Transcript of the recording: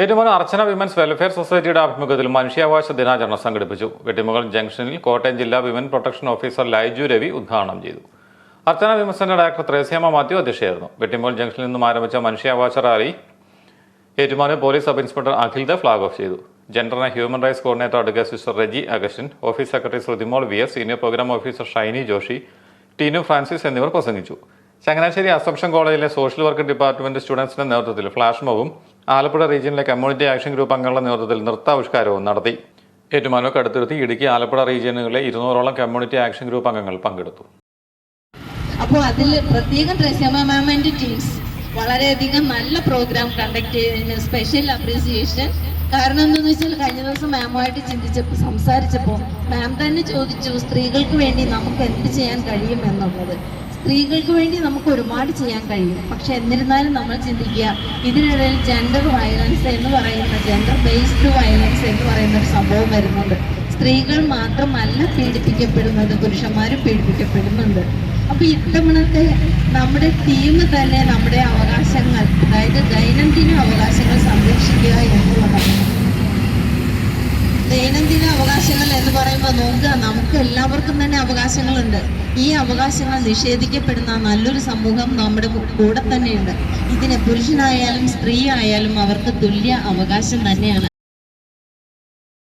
ഏറ്റുമാനൂർ അർച്ചന women's welfare സൊസൈറ്റിയുടെ ആഭിമുഖ്യത്തിൽ മനുഷ്യാവകാശ ദിനാചരണം സംഘടിപ്പിച്ചു. വെട്ടിമുകൾ ജംഗ്ഷനിൽ കോട്ടയം ജില്ലാ women protection officer Laiju Ravi ഉദ്ഘാടനം ചെയ്തു. അർച്ചന വിമൻസിന്റെ ഡയറക്ടർ ത്രേസ്യാമ മാത്യു അധ്യക്ഷയായിരുന്നു വെട്ടിമുകൾ ജംഗ്ഷനിൽ നിന്നും ആരംഭിച്ച മനുഷ്യാവകാശ rally Ettumanoor police sub inspector Akhilda flag off ചെയ്തു. Gender and human rights coordinator advocate sister Reji Augustine office secretary Shruthimol V S senior programme officer Shiny Joshi Teenu Francis എന്നിവർ പ്രസംഗിച്ചു. ചങ്ങനാശ്ശേരി അസംഷൻ കോളേജിലെ social work department സ്റ്റുഡൻസിന്റെ നേതൃത്വത്തിൽ flash മോബും ആലപ്പുഴ റീജിയനിലെ community action group അംഗങ്ങളുടെ നേതൃത്വത്തിൽ നൃത്താവിഷ്കാരവും നടത്തി. ഏറ്റുമാനൂർ അടുത്തിരുത്തി ഇടുക്കി ആലപ്പുഴ റീജിയനുകളിലെ ഇരുന്നൂറോളം കമ്മ്യൂണിറ്റി ആക്ഷൻ ഗ്രൂപ്പ് അംഗങ്ങൾ പങ്കെടുത്തു. അപ്പോൾ അതിൽ പ്രത്യേകം മാമിന്റെ ടീംസ് വളരെയധികം നല്ല പ്രോഗ്രാം കണ്ടക്ട് ചെയ്തതിന് സ്പെഷ്യൽ അപ്രീസിയേഷൻ കാരണം എന്താണെന്ന് വെച്ചാൽ കഴിഞ്ഞ ദിവസം മാമുമായിട്ട് ചിന്തിച്ചപ്പോൾ സംസാരിച്ചപ്പോൾ മാം തന്നെ ചോദിച്ചു സ്ത്രീകൾക്ക് വേണ്ടി നമുക്ക് എന്ത് ചെയ്യാൻ കഴിയും? എന്നുള്ളത്. സ്ത്രീകൾക്ക് വേണ്ടി നമുക്ക് ഒരുപാട് ചെയ്യാൻ കഴിയും. പക്ഷെ എന്നിരുന്നാലും നമ്മൾ ചിന്തിക്കുക ഇതിനിടയിൽ ജെൻഡർ വയലൻസ് എന്ന് പറയുന്ന ജെൻഡർ ബേസ്ഡ് വയലൻസ് എന്ന് പറയുന്ന ഒരു സംഭവം വരുന്നുണ്ട്. സ്ത്രീകൾ മാത്രമല്ല പീഡിപ്പിക്കപ്പെടുന്നത് പുരുഷന്മാരും പീഡിപ്പിക്കപ്പെടുന്നുണ്ട്. അപ്പൊ ഇത്തവണത്തെ നമ്മുടെ ടീം തന്നെ നമ്മുടെ അവകാശങ്ങൾ അവകാശങ്ങൾ എന്ന് പറയുമ്പോൾ നോക്കുക നമുക്ക് എല്ലാവർക്കും തന്നെ അവകാശങ്ങളുണ്ട്. ഈ അവകാശങ്ങൾ നിഷേധിക്കപ്പെടുന്ന നല്ലൊരു സമൂഹം നമ്മുടെ കൂടെ തന്നെയുണ്ട്. ഇതിന് പുരുഷനായാലും സ്ത്രീ ആയാലും അവർക്ക് തുല്യ അവകാശം തന്നെയാണ്.